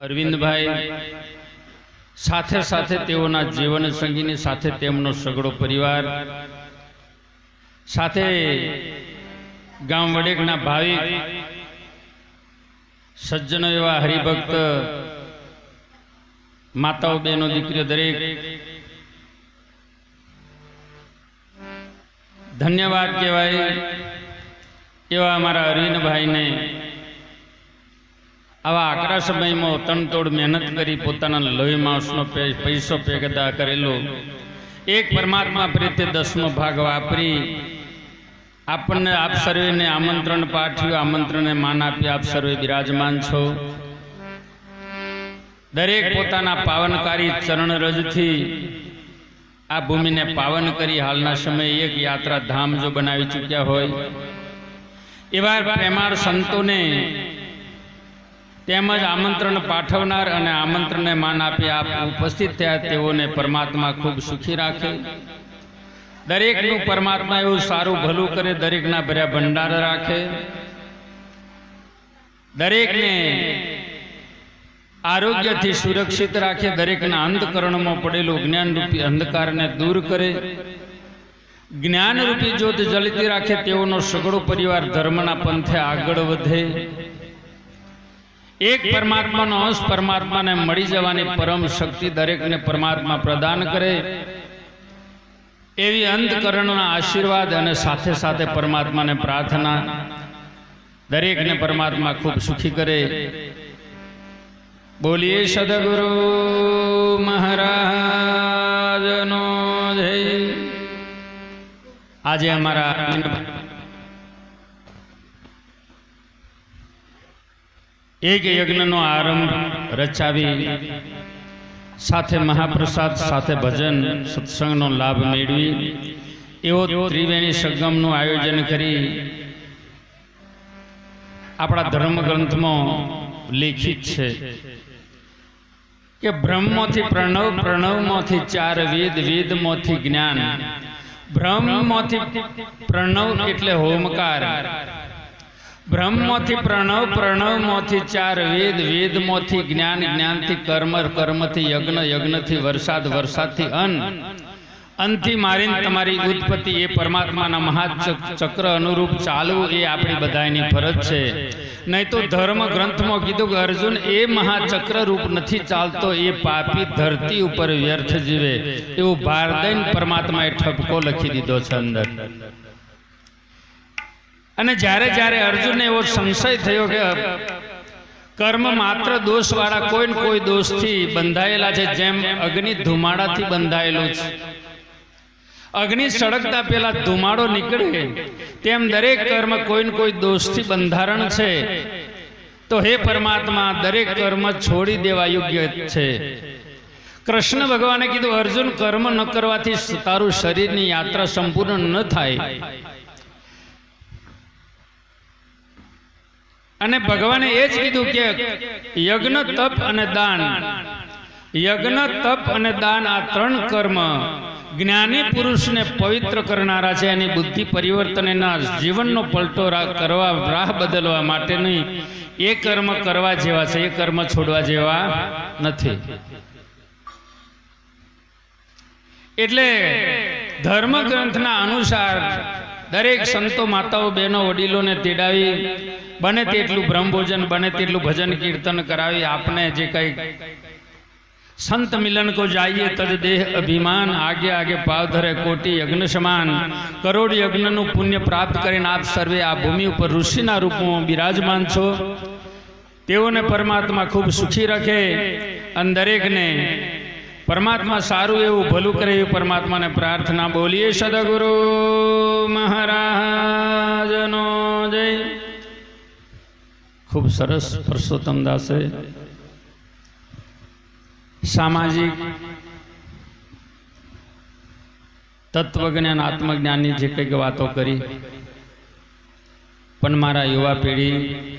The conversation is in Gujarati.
અરવિંદભાઈ સાથે સાથે તેઓના જીવન સંગીની સાથે તેમનો સગડો પરિવાર, સાથે ગામ વડેકના ભાવિક, સજ્જનો એવા હરિભક્ત, માતાઓ બહેનો, દીકરીઓ દરેક. ધન્યવાદ કહેવાય એવા અમારા અરવિંદભાઈને. આવા આકરા સમયમાં તનતોડ મહેનત કરી પોતાના લોહી માસનો પૈસો પેગદા કરેલો. એક પરમાત્મા પ્રીતે દસમો ભાગ વાપરી. આપણને આપ સર્વેને આમંત્રણ પાઠવ્યું, આમંત્રણને માન આપી આપ સર્વે બિરાજમાન છો. દરેક પોતાના પાવનકારી ચરણ રજથી આ ભૂમિને પાવન કરી હાલના સમયે એક યાત્રા ધામ જો બનાવી ચૂક્યા હોય. એવા પ્રેમાળ સંતોને તેમજ આમંત્રણ પાઠવનાર અને આમંત્રણને માન આપી આપ ઉપસ્થિત થયા તેઓને પરમાત્મા ખૂબ સુખી રાખે. દરેકનું પરમાત્મા એવું સારું ભલું કરે, દરેકના ભર્યા ભંડાર રાખે. દરેકને આરોગ્યથી સુરક્ષિત રાખે, દરેકના અંધકરણમાં પડેલું જ્ઞાનરૂપી અંધકારને દૂર કરે. જ્ઞાનરૂપી જ્યોત જલતી રાખે, તેઓનો સગળો પરિવાર ધર્મના પંથે આગળ વધે. એક પરમાત્માનો અંશ પરમાત્માને મળી જવાની પરમ શક્તિ દરેકને પરમાત્મા પ્રદાન કરે. એવી અંતકરણના આશીર્વાદ અને સાથે સાથે પરમાત્માને પ્રાર્થના દરેકને પરમાત્મા ખૂબ સુખી કરે. બોલીએ સદગુરુ મહારાજનો જય. આજે અમારા એક યજ્ઞનો આરંભ રચાવી સાથે મહાપ્રસાદ, સાથે ભજન, સત્સંગનો લાભ મેળવી. એવો ત્રિવેણી સંગમનું આયોજન કરી આપણા ધર્મગ્રંથમાં લેખિત છે કે બ્રહ્મથી પ્રણવ, પ્રણવમાંથી ચાર વેદ, વેદમાંથી જ્ઞાન. બ્રહ્મમાંથી પ્રણવ એટલે હોમકાર. બ્રહ્મથી પ્રણવ, પ્રણવમાંથી ચાર વેદ, વેદમાંથી જ્ઞાન, જ્ઞાનથી કર્મ, કર્મથી યજ્ઞ, યજ્ઞથી વરસાદ, વરસાદથી અન્ન. અનથી મારીને તમારી ઉત્પત્તિ એ પરમાત્માના મહાચક્ર અનુરૂપ ચાલવું એ આપણી બધાની ફરજ છે. નહીં તો ધર્મ ગ્રંથમાં કીધું કે અર્જુન એ મહાચક્ર રૂપ નથી ચાલતો, એ પાપી ધરતી ઉપર વ્યર્થ જીવે. એવું ભારદૈન પરમાત્માએ ઠપકો લખી દીધો છે અંદર. અને જ્યારે જ્યારે અર્જુનને એવો સંશય થયો કે કર્મ માત્ર દોષવાળા કોઈ ને કોઈ દોષથી બંધાયેલા છે, જેમ અગ્નિ ધુમાડાથી બંધાયેલું છે. અગ્નિ સળગતા પેલા ધુમાડો નીકળે, તેમ દરેક કર્મ કોઈ ને કોઈ દોષથી બંધારણ છે. તો હે પરમાત્મા, દરેક કર્મ છોડી દેવા યોગ્ય છે. કૃષ્ણ ભગવાને કીધું, અર્જુન, કર્મ ન કરવાથી તારું શરીરની યાત્રા સંપૂર્ણ ન થાય. અને ભગવાને એ જ કીધું કે યજ્ઞ તપ અને દાન. યજ્ઞ તપ અને દાન આ ત્રણ કર્મ જ્ઞાની પુરુષને પવિત્ર કરનારા છે એની બુદ્ધિ પરિવર્તન એના જીવનનો પલટો કરવા રાહ બદલવા માટેની એ કર્મ કરવા જેવા છે. એ કર્મ છોડવા જેવા નથી. એટલે ધર્મ ગ્રંથના અનુસાર દરેક સંતો માતાઓ બહેનો વડીલોને તેડાવી બને તેટલું બ્રહ્મભોજન બને તેટલું ભજન કીર્તન કરાવી આપને જે કંઈ સંત મિલન કો જાઈએ તદ દેહ અભિમાન આગે આગે પાવ ધરે કોટી યજ્ઞ સમાન કરોડ યજ્ઞનું પુણ્ય પ્રાપ્ત કરીને આપ સર્વે આ ભૂમિ ઉપર ઋષિના રૂપમાં બિરાજમાન છો. તેઓને પરમાત્મા ખૂબ સુખી રાખે અને દરેકને પરમાત્મા સારું એવું ભલું કરે એવી પરમાત્માને પ્રાર્થના બોલીએ સદગુરુ મહારાજનો જય. ખૂબ સરસ પરસોત્તમ દાસે. સામાજિક તત્વજ્ઞાન આત્મજ્ઞાનની જે કંઈક વાતો કરી, પણ મારા યુવા પેઢી